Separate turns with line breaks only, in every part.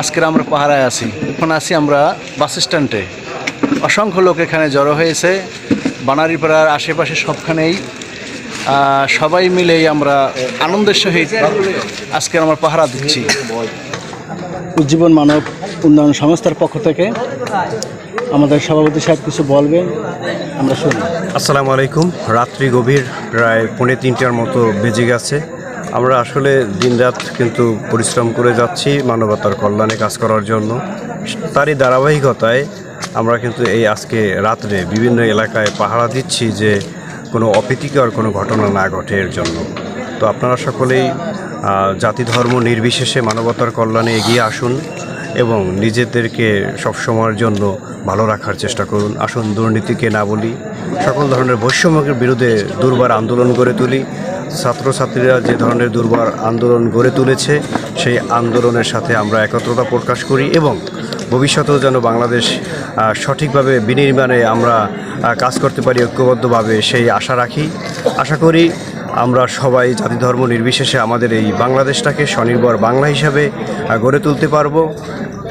আজকের আমরা পাহারায় আছি। এখন আছি আমরা বাস স্ট্যান্ডে। অসংখ্য লোক এখানে জড়ো হয়েছে। বানারীপাড়ার আশেপাশে সবখানেই। সবাই মিলেই আমরা আনন্দের সহিত আজকে আমরা পাহারা দিচ্ছি। উজ্জীবন মানব উন্নয়ন সংস্থার পক্ষ থেকে আমাদের সভাপতি সাহেব কিছু বলবেন আমরা শুনি।
আসসালামু আলাইকুম। রাত্রি গভীর, প্রায় পৌনে তিনটার মতো বেজে গেছে। আমরা আসলে দিনরাত কিন্তু পরিশ্রম করে যাচ্ছি মানবতার কল্যাণে কাজ করার জন্য। তারই ধারাবাহিকতায় আমরা কিন্তু এই আজকে রাত্রে বিভিন্ন এলাকায় পাহারা দিচ্ছি যে কোনো অপ্রীতিকর কোনো ঘটনা না ঘটে এর জন্য। তো আপনারা সকলেই জাতি ধর্ম নির্বিশেষে মানবতার কল্যাণে এগিয়ে আসুন। এবং নিজেদেরকে সবসময়ের জন্য ভালো রাখার চেষ্টা করুন। আসুন দুর্নীতিকে না বলি, সকল ধরনের বৈষম্যের বিরুদ্ধে দুর্বার আন্দোলন গড়ে তুলি। ছাত্রছাত্রীরা যে ধরনের দুর্বার আন্দোলন গড়ে তুলেছে, সেই আন্দোলনের সাথে আমরা একত্রতা প্রকাশ করি এবং ভবিষ্যতেও যেন বাংলাদেশ সঠিকভাবে বিনির্মাণে আমরা কাজ করতে পারি, ঐক্যবদ্ধভাবে, সেই আশা রাখি। আশা করি আমরা সবাই জাতি ধর্ম নির্বিশেষে আমাদের এই বাংলাদেশটাকে স্বনির্ভর বাংলা হিসাবে গড়ে তুলতে পারব।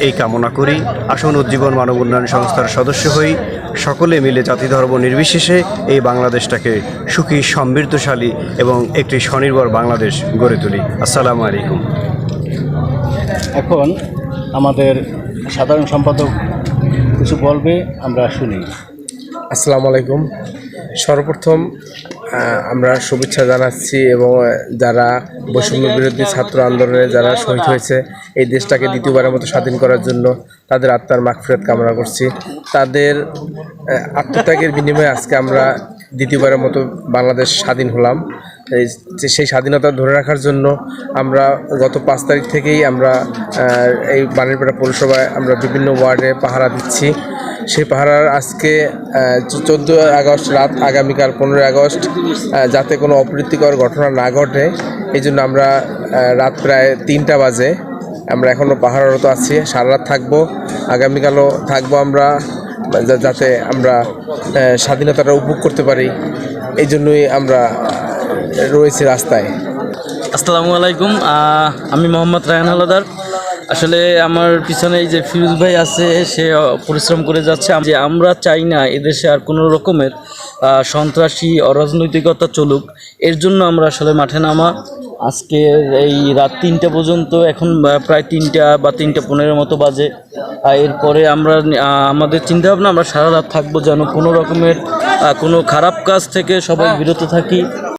এই কামনা করি। আসুন উজ্জীবন মানব উন্নয়ন সংস্থার সদস্য হই। সকলে মিলে জাতি ধর্ম নির্বিশেষে এই বাংলাদেশটাকে সুখী সমৃদ্ধশালী এবং একটি স্বনির্ভর বাংলাদেশ গড়ে তুলি। আসসালামু আলাইকুম।
এখন আমাদের সাধারণ সম্পাদক কিছু বলবে আমরা শুনি।
আসসালামু আলাইকুম। সর্বপ্রথম আমরা শুভেচ্ছা জানাচ্ছি এবং যারা বৈষম্য বিরোধী ছাত্র আন্দোলনে যারা শহীদ হয়েছে, এই দেশটাকে দ্বিতীয়বারের মতো স্বাধীন করার জন্য তাদের আত্মার মাগফিরাত কামনা করছি। তাদের আত্মত্যাগের বিনিময়ে আজকে আমরা দ্বিতীয়বারের মতো বাংলাদেশ স্বাধীন হলাম। সেই স্বাধীনতা ধরে রাখার জন্য আমরা গত পাঁচ তারিখ থেকেই আমরা এই বাণীরপাড়া পৌরসভায় আমরা বিভিন্ন ওয়ার্ডে পাহারা দিচ্ছি। সেই পাহারার আজকে চোদ্দ আগস্ট রাত, আগামীকাল পনেরোই আগস্ট যাতে কোনো অপ্রীতিকর ঘটনা না ঘটে, এই জন্য আমরা রাত প্রায় তিনটা বাজে। আমরা এখনও পাহাড়রত আছি, সারা রাত থাকব, আগামীকালও থাকব আমরা। যাতে আমরা স্বাধীনতাটা উপভোগ করতে পারি, এই জন্যই আমরা রয়েছি রাস্তায়।
আসসালামু আলাইকুম। আমি মোহাম্মদ রায়হান হালাদার। আসলে আমার পিছনে এই যে ফিরোজ ভাই আছে, সে পরিশ্রম করে যাচ্ছে। যে আমরা চাই না এদেশে আর কোনো রকমের সন্ত্রাসী, অরাজনৈতিকতা চলুক, এর জন্য আমরা আসলে মাঠে নামা। আজকে এই রাত তিনটা পর্যন্ত, এখন প্রায় তিনটা বা তিনটা পনেরো মতো বাজে। আর এরপরে আমরা আমাদের আমাদের চিন্তাভাবনা, আমরা সারা রাত থাকব যেন কোনো রকমের কোনো খারাপ কাজ থেকে সবাই বিরত থাকি।